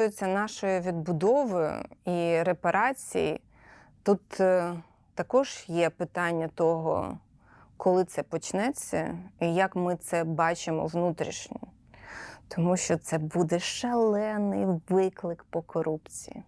стосується нашої відбудови і репарації, тут е, також є питання того, коли це почнеться і як ми це бачимо внутрішньо. Тому що це буде шалений виклик по корупції.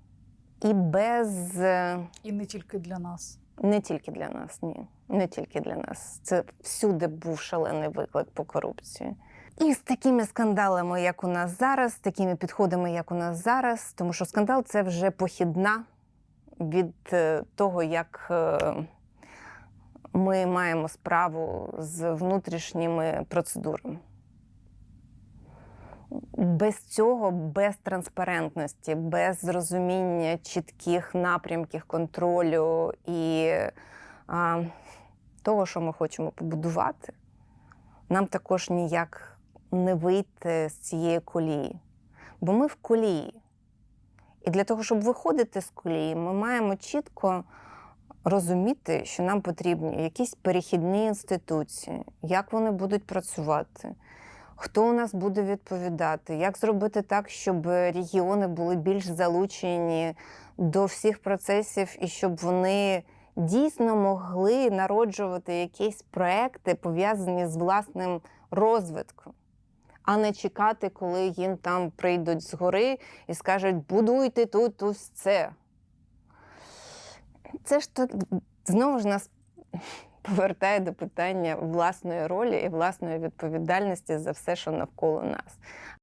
І без е, І не тільки для нас. не тільки для нас, ні. Не тільки для нас. Це всюди був шалений виклик по корупції. І з такими скандалами, як у нас зараз, з такими підходами, як у нас зараз, тому що скандал це вже похідна від е, того, як е, ми маємо справу з внутрішніми процедурами. Без цього, без транспарентності, без зрозуміння чітких напрямків контролю і а, того, що ми хочемо побудувати, нам також ніяк не вийти з цієї колії. Бо ми в колії. І для того, щоб виходити з колії, ми маємо чітко розуміти, що нам потрібні якісь перехідні інституції, як вони будуть працювати, хто у нас буде відповідати, як зробити так, щоб регіони були більш залучені до всіх процесів і щоб вони дійсно могли народжувати якісь проекти, пов'язані з власним розвитком, а не чекати, коли їм там прийдуть згори і скажуть, будуйте тут ось це. Це ж так знову ж нас повертає до питання власної ролі і власної відповідальності за все, що навколо нас.